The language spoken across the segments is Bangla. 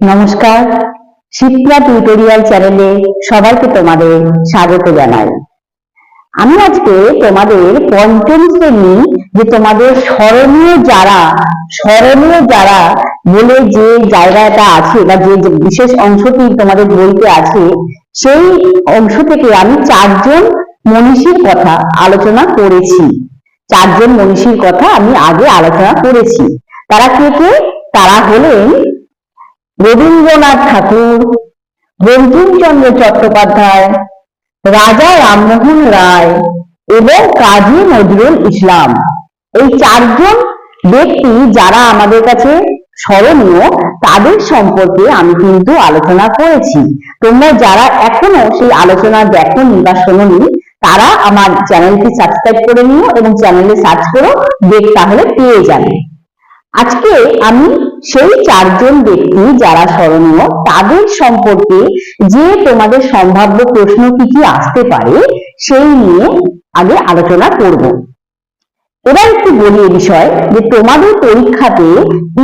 নমস্কার। শিপ্রা টিউটোরিয়াল চ্যানেলে সবাইকে তোমাদের স্বাগত জানাই। আমি আজকে তোমাদের পঞ্চম শ্রেণি যে তোমাদের স্মরণীয় যারা স্মরণীয় যারা বলে যে জায়গাটা আছে বা যে বিশেষ অংশটি তোমাদের বইতে আছে, সেই অংশ থেকে আমি চারজন মনীষীর কথা আলোচনা করেছি। চারজন মনীষীর কথা আমি আগে আলোচনা করেছি। তারা কে কে? তারা হলেন রবীন্দ্রনাথ ঠাকুর, বঙ্কিমচন্দ্র চট্টোপাধ্যায়, রাজা রামমোহন রায় এবং কাজী নজরুল ইসলাম। এই চারজন ব্যক্তি যারা আমাদের কাছে স্মরণীয়, তাদের সম্পর্কে আমি কিন্তু আলোচনা করেছি। তোমরা যারা এখনও সেই আলোচনা দেখোনি বা শোনোনি, তারা আমার চ্যানেলটি সাবস্ক্রাইব করে নিও এবং চ্যানেলে সার্চ করো দেখ তাহলে পেয়ে যাবে। আজকে আমি সেই চারজন ব্যক্তি যারা স্মরণীয়, তাদের সম্পর্কে যে তোমাদের সম্ভাব্য প্রশ্ন কি কি আসতে পারে, সেই নিয়ে আগে আলোচনা করব। এবার একটু বলি বিষয় যে তোমাদের পরীক্ষাতে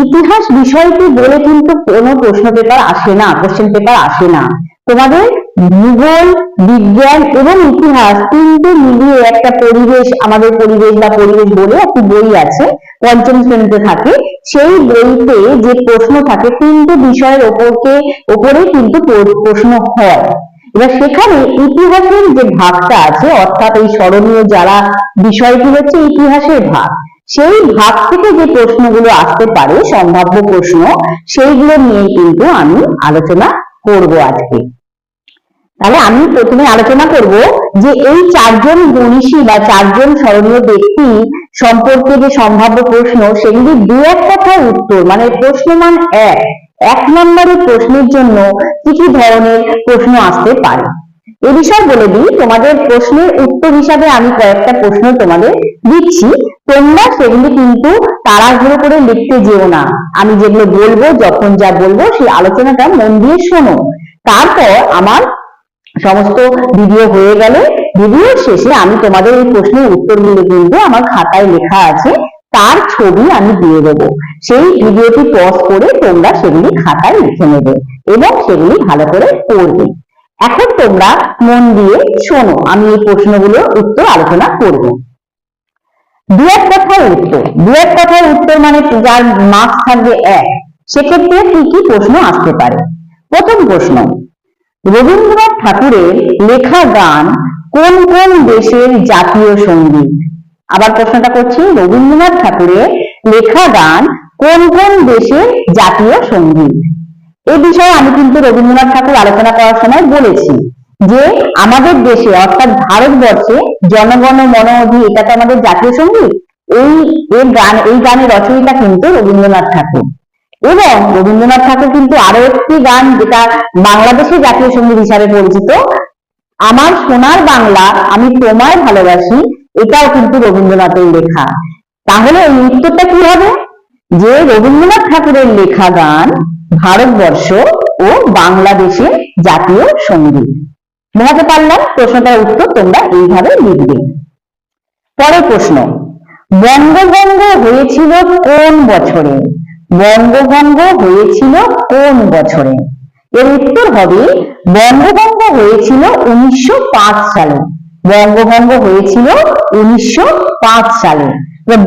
ইতিহাস বিষয়টি বলে কিন্তু কোনো প্রশ্ন পেপার আসে না কোশ্চেন পেপার আসে না। তোমাদের ভূগোল, বিজ্ঞান এবং ইতিহাস তিনটে মিলিয়ে একটা পরিবেশ, আমাদের পরিবেশ বা পরিবেশ বলে একটি বই আছে, পঞ্চম শ্রেণীতে থাকে। সেই বইতে যে প্রশ্ন থাকে, তিনটে বিষয়ের ওপরকে, ওপরে কিন্তু প্রশ্ন হয়। এবার সেখানে ইতিহাসের যে ভাগটা আছে, অর্থাৎ এই স্মরণীয় যারা বিষয়টি হচ্ছে ইতিহাসের ভাগ, সেই ভাগ থেকে যে প্রশ্নগুলো আসতে পারে, সম্ভাব্য প্রশ্ন, সেইগুলো নিয়ে কিন্তু আমি আলোচনা করব আজকে। তাহলে আমি প্রথমে আলোচনা করব যে এই চারজন মনীষী বা চারজন স্মরণীয় ব্যক্তি সম্পর্কে যে সম্ভাব্য প্রশ্ন, সেগুলি দু এক কথার উত্তর মানে প্রশ্নমান এক। এক নম্বরের প্রশ্নের জন্য কি কি ধরনের প্রশ্ন আসতে পারে? এ বিষয় বলে দিই, তোমাদের প্রশ্নের উত্তর হিসাবে আমি কয়েকটা প্রশ্ন তোমাদের দিচ্ছি। তোমরা সেগুলি কিন্তু তাড়াহুড়ো করে লিখতে যেও না। আমি যেগুলো বলব, যখন যা বলব, সেই আলোচনাটা মন দিয়ে শোনো। তারপর আমার সমস্ত ভিডিও হয়ে গেলে ভিডিওর শেষে আমি তোমাদের এই প্রশ্নের উত্তরগুলো কিন্তু আমার খাতায় লেখা আছে। তার ছবি আমি দিয়ে দেবো। সেই ভিডিওটি পজ করে তোমরা সেগুলি খাতায় লিখে নেবে এবং সেগুলি ভালো করে পড়বে। এখন তোমরা মন দিয়ে শোনো, আমি এই প্রশ্নগুলোর উত্তর আলোচনা করব। দু এক কথার উত্তর। দু এক কথার উত্তর মানে যার মার্কস থাকবে এক। সেক্ষেত্রে কি কি প্রশ্ন আসতে পারে? প্রথম প্রশ্ন, রবীন্দ্রনাথ ঠাকুরের লেখা গান কোন কোন দেশের জাতীয় সংগীত? আবার প্রশ্নটা করছি, রবীন্দ্রনাথ ঠাকুরের লেখা গান কোন কোন দেশের জাতীয় সংগীত? এই বিষয়ে আমি কিন্তু রবীন্দ্রনাথ ঠাকুর আলোচনা করার সময় বলেছি যে আমাদের দেশে অর্থাৎ ভারতবর্ষে জনগণ মন অধি এটা তো আমাদের জাতীয় সংগীত? এই এর গান, এই গানের রচয়িতা কিন্তু রবীন্দ্রনাথ ঠাকুর। এবং রবীন্দ্রনাথ ঠাকুর কিন্তু আরও একটি গান যেটা বাংলাদেশের জাতীয় সংগীত হিসাবে পরিচিত, আমার সোনার বাংলা, আমি তোমায় ভালোবাসি এটাও কিন্তু রবীন্দ্রনাথের লেখা। তাহলে এই উত্তরটা কি হবে? যে রবীন্দ্রনাথ ঠাকুরের লেখা গান ভারতবর্ষ ও বাংলাদেশের জাতীয় সংগীত। বোঝাতে পারলাম প্রশ্নটার উত্তর তোমরা এইভাবে লিখবে। পরের প্রশ্ন, বঙ্গভঙ্গ হয়েছিল কোন বছরে? বঙ্গভঙ্গ হয়েছিল কোন বছরে? এর উত্তর হবে, বঙ্গভঙ্গ হয়েছিল উনিশশো পাঁচ সালে। বঙ্গভঙ্গ হয়েছিল উনিশশো পাঁচ সালে।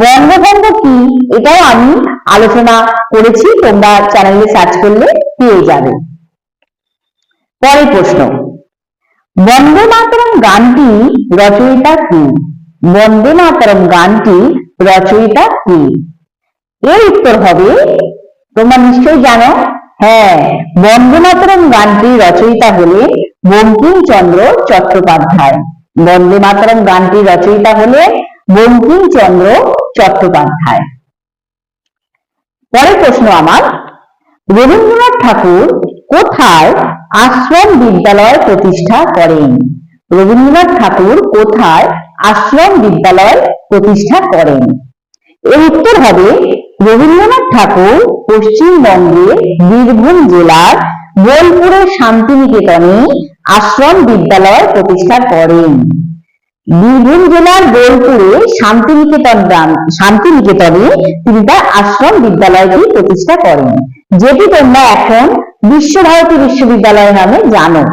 বঙ্গভঙ্গ কি? এটাও আমি আলোচনা করেছি, তোমরা চ্যানেলে সার্চ করলে পেয়ে যাবে। পরের প্রশ্ন। বন্দে মাতরম গানটি রচয়িতা কি? বন্দে মাতরম গানটি রচয়িতা কি? এর উত্তর হবে, তোমরা নিশ্চয়ই জানো হ্যাঁ বন্দে মাতরম গানটি রচয়িতা হলে বঙ্কিমচন্দ্র চট্টোপাধ্যায়। বন্দে মাতরম গানটি রচয়িতা হলেন বঙ্কিমচন্দ্র চট্টোপাধ্যায়। পরের প্রশ্ন আমার, রবীন্দ্রনাথ ঠাকুর কোথায় আশ্রম বিদ্যালয় প্রতিষ্ঠা করেন? রবীন্দ্রনাথ ঠাকুর কোথায় আশ্রম বিদ্যালয় প্রতিষ্ঠা করেন? এর উত্তর হবে রবীন্দ্রনাথ ঠাকুর পশ্চিমবঙ্গের বীরভূম জেলার বোলপুরের শান্তিনিকেতনে আশ্রম বিদ্যালয় প্রতিষ্ঠা করেন। বীরভূম জেলার বোলপুরে শান্তিনিকেতন গ্রাম শান্তিনিকেতনে তিনি তার আশ্রম বিদ্যালয়টি প্রতিষ্ঠা করেন, যেটি তোমরা এখন বিশ্বভারতী বিশ্ববিদ্যালয় নামে জানো।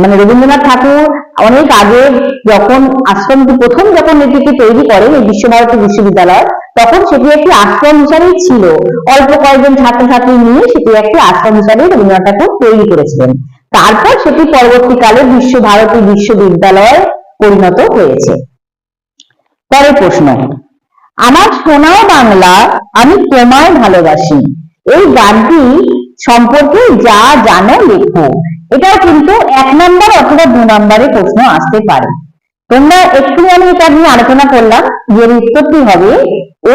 মানে রবীন্দ্রনাথ ঠাকুর অনেক আগে যখন আশ্রমটি প্রথম যখন এটিকে তৈরি করেন এই বিশ্বভারতী বিশ্ববিদ্যালয়, তখন সেটি একটি আশ্রম হিসাবেই ছিল। অল্প কয়েকজন ছাত্রছাত্রী নিয়ে সেটি একটি আশ্রম হিসাবে রবীন্দ্রনাথ ঠাকুর তৈরি করেছিলেন। তারপর সেটি পরবর্তীকালে বিশ্বভারতী বিশ্ববিদ্যালয়ে পরিণত হয়েছে। পরের প্রশ্ন, আমার সোনার বাংলা আমি তোমায় ভালোবাসি। এই গানটি সম্পর্কে যা জানো লেখো। এটাও কিন্তু এক নম্বর অথবা দু নম্বরে প্রশ্ন আসতে পারে। তোমরা একটু আমি এটা নিয়ে আলোচনা করলাম যে উত্তরটি হবে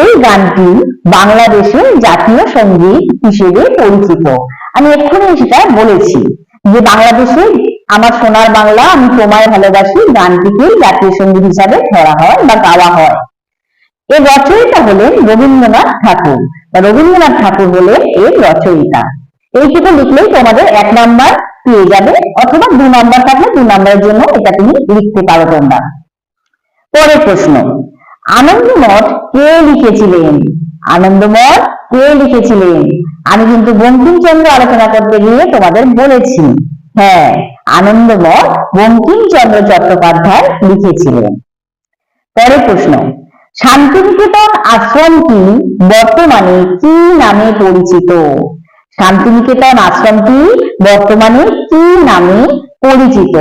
এই গানটি বাংলাদেশের জাতীয় সংগীত হিসেবে পরিচিত। আমি এক্ষুনি সেটা বলেছি। যে বাংলাদেশে আমার সোনার বাংলা আমি তোমায় ভালোবাসি গানটিকে জাতীয় সংগীত হিসাবে ধরা হয় বা গাওয়া হয়। এর রচয়িতা হলেন রবীন্দ্রনাথ ঠাকুর বা রবীন্দ্রনাথ ঠাকুর হলেন এর রচয়িতা। এইটুকু লিখলেই তোমাদের এক নাম্বার পেয়ে যাবে, অথবা দু নাম্বার থাকলে দু নাম্বারের জন্য এটা তুমি লিখতে পারো তোমরা। পরের প্রশ্ন, আনন্দমঠ কে লিখেছিলেন? আনন্দমঠ কে লিখেছিলেন। আমি কিন্তু বঙ্কিমচন্দ্র আলোচনা করতে গিয়ে তোমাদের বলেছি। হ্যাঁ আনন্দমঠ বঙ্কিমচন্দ্র চট্টোপাধ্যায় লিখেছিলেন। পরের প্রশ্ন, শান্তিনিকেতন আশ্রমটি বর্তমানে কি নামে পরিচিত? শান্তিনিকেতন আশ্রমটি বর্তমানে কি নামে পরিচিত?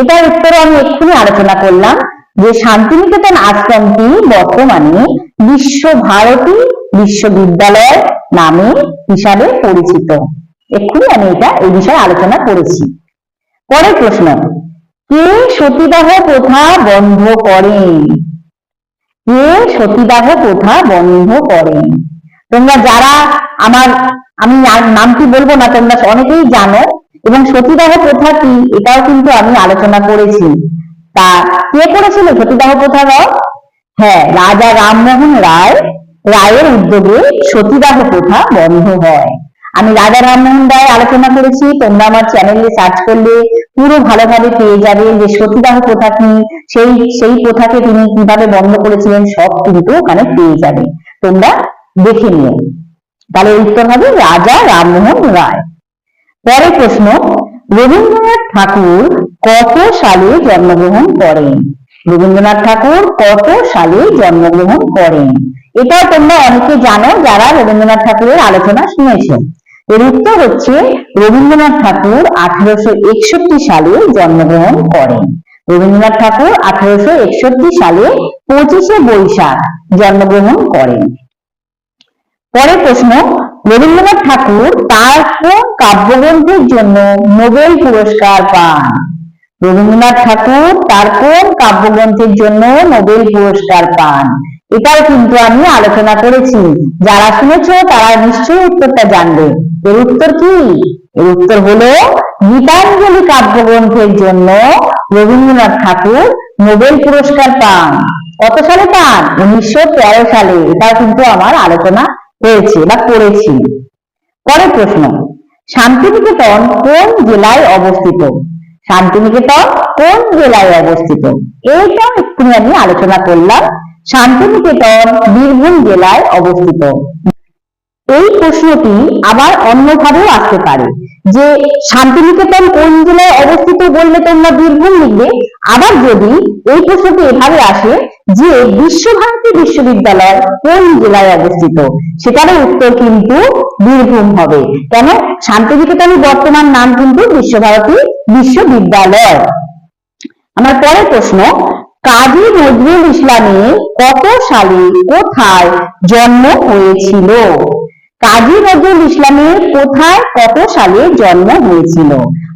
এটার উত্তরে আমি এক্ষুনি আলোচনা করলাম যে শান্তিনিকেতন আশ্রমটি বর্তমানে বিশ্বভারতী বিশ্ববিদ্যালয় নামে হিসাবে পরিচিত। এক্ষুনি আমি এটা এই বিষয়ে আলোচনা করেছি। পরের প্রশ্ন, কে সতীদাহ প্রথা বন্ধ করেন কে সতীদাহ প্রথা বন্ধ করেন তোমরা যারা আমার, আমি নামটি বলব না, তোমরা অনেকেই জানো, এবং সতীদাহ প্রথা কি, এটাও কিন্তু আমি আলোচনা করেছি। তা কে করেছিল সতীদাহ প্রথা? হ্যাঁ রাজা রামমোহন রায় রায়ের উদ্যোগে সতীদাহ প্রথা বন্ধ হয়। আমি রাজা রামমোহন রায় আলোচনা করেছি, তোমরা আমার চ্যানেলে সার্চ করলে পুরো ভালোভাবে পেয়ে যাবে যে সতীদাহ প্রথা কি, সেই সেই প্রথাকে তিনি কীভাবে বন্ধ করেছিলেন সব কিন্তু ওখানে পেয়ে যাবে। তোমরা দেখে নিও। তাহলে উত্তর হবে রাজা রামমোহন রায়। পরের প্রশ্ন, রবীন্দ্রনাথ ঠাকুর কত সালে জন্মগ্রহণ করেন? রবীন্দ্রনাথ ঠাকুর কত সালে জন্মগ্রহণ করেন? এটা তোমরা অনেকে জানো যারা রবীন্দ্রনাথ ঠাকুরের আলোচনা শুনেছো এর উত্তর হচ্ছে, রবীন্দ্রনাথ ঠাকুর আঠারোশো একষট্টি সালে জন্মগ্রহণ করেন। রবীন্দ্রনাথ ঠাকুর আঠারোশো একষট্টি সালে পঁচিশে বৈশাখ জন্মগ্রহণ করেন। পরের প্রশ্ন, রবীন্দ্রনাথ ঠাকুর তার কোন কাব্যগ্রন্থের জন্য নোবেল পুরস্কার পান? রবীন্দ্রনাথ ঠাকুর তার কোন কাব্যগ্রন্থের জন্য নোবেল পুরস্কার পান? এটাও কিন্তু আমি আলোচনা করেছি। যারা শুনেছ তারা নিশ্চয়ই উত্তরটা জানবে। এর উত্তর কি? এর উত্তর হলো, গীতাঞ্জলি কাব্যগ্রন্থের জন্য রবীন্দ্রনাথ ঠাকুর নোবেল পুরস্কার পান। কত সালে পান? উনিশশো তেরো সালে। এটাও কিন্তু আমার আলোচনা হয়েছে বা করেছি। পরের প্রশ্ন, শান্তিনিকেতন কোন জেলায় অবস্থিত? শান্তিনিকেতন কোন জেলায় অবস্থিত? এইটা একটু আমি আলোচনা করলাম। শান্তিনিকেতন বীরভূম জেলায় অবস্থিত। এই প্রশ্নটি আবার অন্যভাবেও আসতে পারে। যে শান্তিনিকেতন কোন জেলায় অবস্থিত বললে তোমরা বীরভূম লিখবে? আবার যদি এই প্রশ্নটি এভাবে আসে যে বিশ্বভারতী বিশ্ববিদ্যালয় কোন জেলায় অবস্থিত, সেটারও উত্তর কিন্তু বীরভূম হবে। কেন? শান্তিনিকেতনের বর্তমান নাম কিন্তু বিশ্বভারতী বিশ্ববিদ্যালয়। আমার পরের প্রশ্ন, কাজী নজরুল ইসলামের কত সালে কোথায় জন্ম হয়েছিল? কাজী নজরুল ইসলামের কোথায় কত সালে জন্ম হয়েছিল?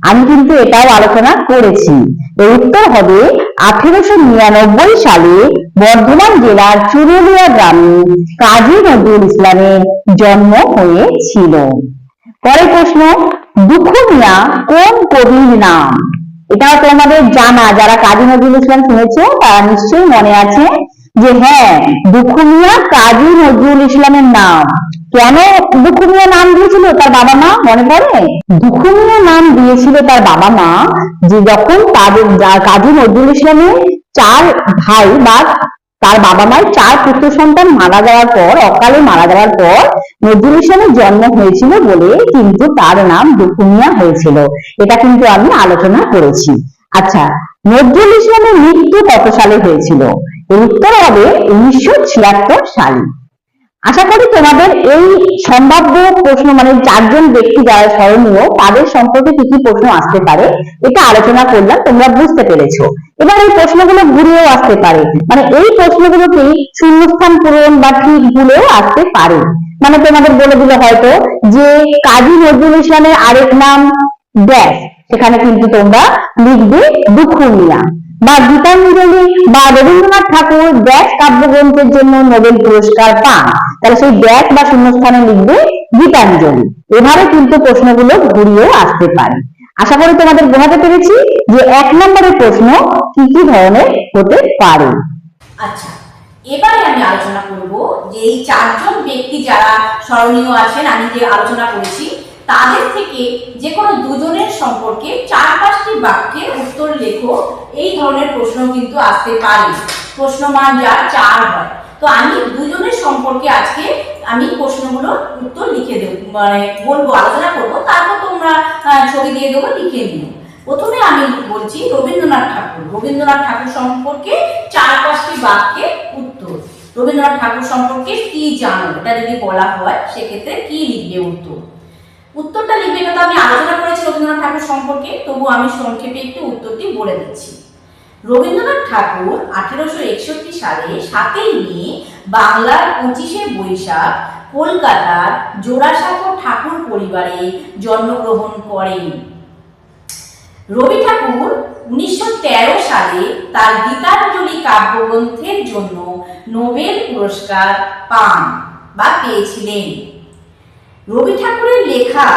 আমি কিন্তু এটাও আলোচনা করেছি। এর উত্তর হবে আঠেরোশো নিরানব্বই সালে বর্ধমান জেলার চুরুলিয়া গ্রামে কাজী নজরুল ইসলামের জন্ম হয়েছিল। পরের প্রশ্ন দুঃখমিয়া কোন কবির নাম? এটাও তোমাদের জানা, যারা কাজী নজরুল ইসলাম শুনেছো, তারা নিশ্চয়ই মনে আছে। যে হ্যাঁ দুখুমিয়া কাজী নজরুল ইসলামের নাম। কেন দুখুমিয়া নাম দিয়েছিল তার বাবা মা, মনে পড়ে? দুখুমিয়া নাম দিয়েছিল তার বাবা মা, যে যখন তাদের কাজী নজরুল ইসলামের চার ভাই বা তার বাবা মায়ের চার পুত্র সন্তান মারা যাওয়ার পর, অকালে মারা যাওয়ার পর নজরুল ইসলামের জন্ম হয়েছিল বলে কিন্তু তার নাম দুখুমিয়া হয়েছিল। এটা কিন্তু আমি আলোচনা করেছি। আচ্ছা নজরুল ইসলামের মৃত্যু কত সালে হয়েছিল? উত্তর হবে উনিশশো ছিয়াত্তর সালে। আশা করি তোমাদের এই সম্ভাব্য প্রশ্ন মানে চারজন ব্যক্তি যারা স্মরণীয়, তাদের সম্পর্কে কি কি প্রশ্ন আসতে পারে, এটা আলোচনা করলাম, তোমরা বুঝতে পেরেছ। এবার এই প্রশ্নগুলো ঘুরেও আসতে পারে। মানে এই প্রশ্নগুলোতেই শূন্যস্থান পূরণ বা ঠিক ভুলেও আসতে পারে। মানে তোমাদের বলে দিলে হয়তো যে কাজী নজরুল ইসলামের আরেক নাম ড্যাশ সেখানে কিন্তু তোমরা লিখবে দুঃখমিয়া বা গীতাঞ্জলি বা রবীন্দ্রনাথ ঠাকুর ড্যাশ কাব্যগ্রন্থের জন্য নোবেল পুরস্কার পান। তাহলে সেই ড্যাশ বা শূন্যস্থানে লিখবে গীতাঞ্জলি। এভাবে কিন্তু প্রশ্নগুলো ঘুরিয়েও আসতে পারে। আশা করি তোমাদের বোঝাতে পেরেছি যে এক নম্বরের প্রশ্ন কি কি ধরনের হতে পারে। আচ্ছা এবারে আমি আলোচনা করব যে এই চারজন ব্যক্তি যারা স্মরণীয় আছেন, আমি যে আলোচনা করেছি তাদের থেকে যে কোনো দুজনের সম্পর্কে চার পাঁচটি বাক্যে উত্তর লেখো। এই ধরনের প্রশ্ন কিন্তু আসতে পারে। প্রশ্নমান যা চার হয়। তো আমি দুজনের সম্পর্কে আজকে আমি প্রশ্নগুলোর উত্তর লিখে দেবো মানে বলব, আলোচনা করব। তারপর তোমরা ছবি দিয়ে দেবো, লিখে নিও। প্রথমে আমি বলছি রবীন্দ্রনাথ ঠাকুর। রবীন্দ্রনাথ ঠাকুর সম্পর্কে চার পাঁচটি বাক্যে উত্তর। রবীন্দ্রনাথ ঠাকুর সম্পর্কে কি জানো? এটা যদি বলা হয়, সেক্ষেত্রে কি লিখবে উত্তর? উত্তরটা লিখবে এটা তো আমি আলোচনা করেছি রবীন্দ্রনাথ ঠাকুর সম্পর্কে, তবু আমি সংক্ষেপে একটু উত্তরটি বলে দিচ্ছি। রবীন্দ্রনাথ ঠাকুর আঠেরোশো একষট্টি সালে সাতই মে বাংলার পঁচিশে বৈশাখ কলকাতার জোড়াসাঁকো ঠাকুর পরিবারে জন্মগ্রহণ করেন। রবি ঠাকুর উনিশশো তেরো সালে তার গীতাঞ্জলি কাব্যগ্রন্থের জন্য নোবেল পুরস্কার পান বা পেয়েছিলেন। রবি ঠাকুরের লেখা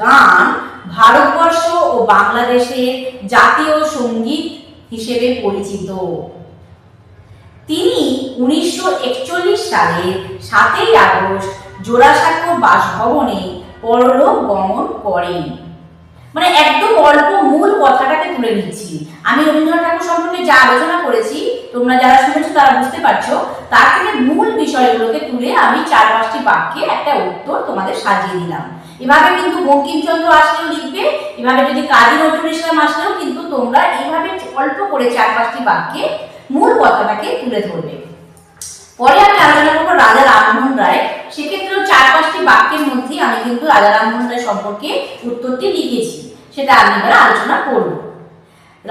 গান ভারতবর্ষ ও বাংলাদেশের জাতীয় সংগীত হিসেবে পরিচিত। তিনি উনিশশো সালের সাতই আগস্ট জোড়াসাঁকো বাসভবনে পরলোক গমন করেন। মানে একদম অল্প মূল কথাটাকে তুলে নিচ্ছি। আমি রবীন্দ্রনাথ ঠাকুর সম্পর্কে যা আলোচনা করেছি তোমরা যারা শুনেছো তারা বুঝতে পারছ। তার থেকে মূল বিষয়গুলোকে তুলে আমি চার পাঁচটি বাক্যে একটা উত্তর তোমাদের সাজিয়ে দিলাম। এভাবে কিন্তু বঙ্কিমচন্দ্র আসলেও লিখবে, এভাবে যদি কাজী নজরুল ইসলাম আসলেও কিন্তু তোমরা এইভাবে অল্প করে চার পাঁচটি বাক্যে মূল কথাটাকে তুলে ধরবে। পরে আমি আলোচনা করব রাজা রামমোহন রায়। সেক্ষেত্রেও চার পাঁচটি বাক্যের মধ্যে আমি কিন্তু রাজা রামমোহন রায় সম্পর্কে উত্তরটি লিখেছি। সেটা আমি এবার আলোচনা করব।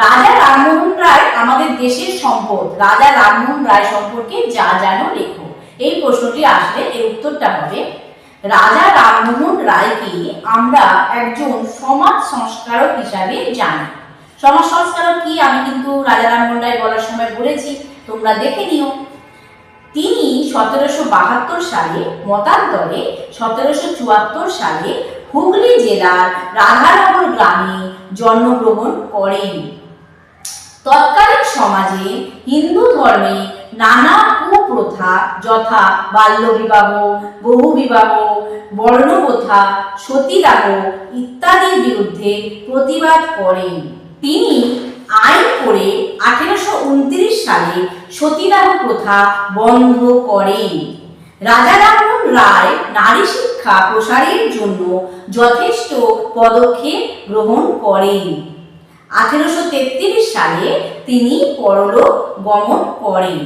রাজা রামমোহন রায় আমাদের দেশের সম্পদ। রাজা রামমোহন রায় সম্পর্কে যা জানো লেখো। এই প্রশ্নটি আসলে এর উত্তরটা হবে, রাজা রামমোহন রায়কে আমরা একজন সমাজ সংস্কারক হিসাবে জানি। সমাজ সংস্কারক কি? আমি কিন্তু রাজা রামমোহন রায় বলার সময় বলেছি, তোমরা দেখে নিও। তিনি সতেরোশো বাহাত্তর সালে মতান্তরে সতেরোশো চুয়াত্তর সালে হুগলি জেলার রাধানগর গ্রামে জন্মগ্রহণ করেন। তৎকালীন সমাজে হিন্দু ধর্মে নানা কুপ্রথা যথা বাল্যবিবাহ, বহুবিবাহ বর্ণপ্রথা সতীদাহ ইত্যাদির বিরুদ্ধে প্রতিবাদ করেন। তিনি আইন করে আঠেরোশো উনত্রিশ সালে সতীদাহ প্রথা বন্ধ করেন। রাজা রামমোহন রায় নারী শিক্ষা প্রসারের জন্য যথেষ্ট পদক্ষেপ গ্রহণ করেন। আঠেরোশো তেত্রিশ সালে তিনি পরলোক গমন করেন।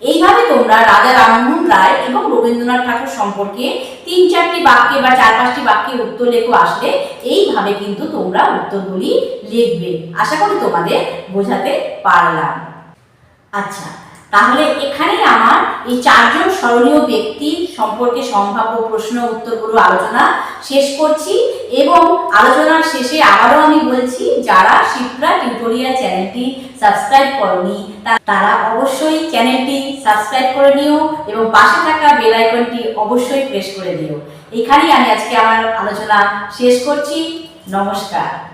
এইভাবে তোমরা রাজা রামমোহন রায় এবং রবীন্দ্রনাথ ঠাকুর সম্পর্কে তিন চারটি বাক্যে বা চার পাঁচটি বাক্যে উত্তর লেখো আসলে এইভাবে কিন্তু তোমরা উত্তরগুলি লিখবে। আশা করি তোমাদের বোঝাতে পারলাম। আচ্ছা তাহলে এখানে আমার এই চারজন স্মরণীয় ব্যক্তি সম্পর্কে সম্ভাব্য প্রশ্ন, উত্তরগুলো আলোচনা শেষ করছি এবং আলোচনার শেষে আবারও আমি বলছি, যারা শিপ্রা টিউটোরিয়াল চ্যানেলটি সাবস্ক্রাইব করনি তারা অবশ্যই চ্যানেলটি সাবস্ক্রাইব করে নিও এবং পাশে থাকা বেল আইকনটি অবশ্যই প্রেস করে দিও। এখানেই আমি আজকে আমার আলোচনা শেষ করছি। নমস্কার।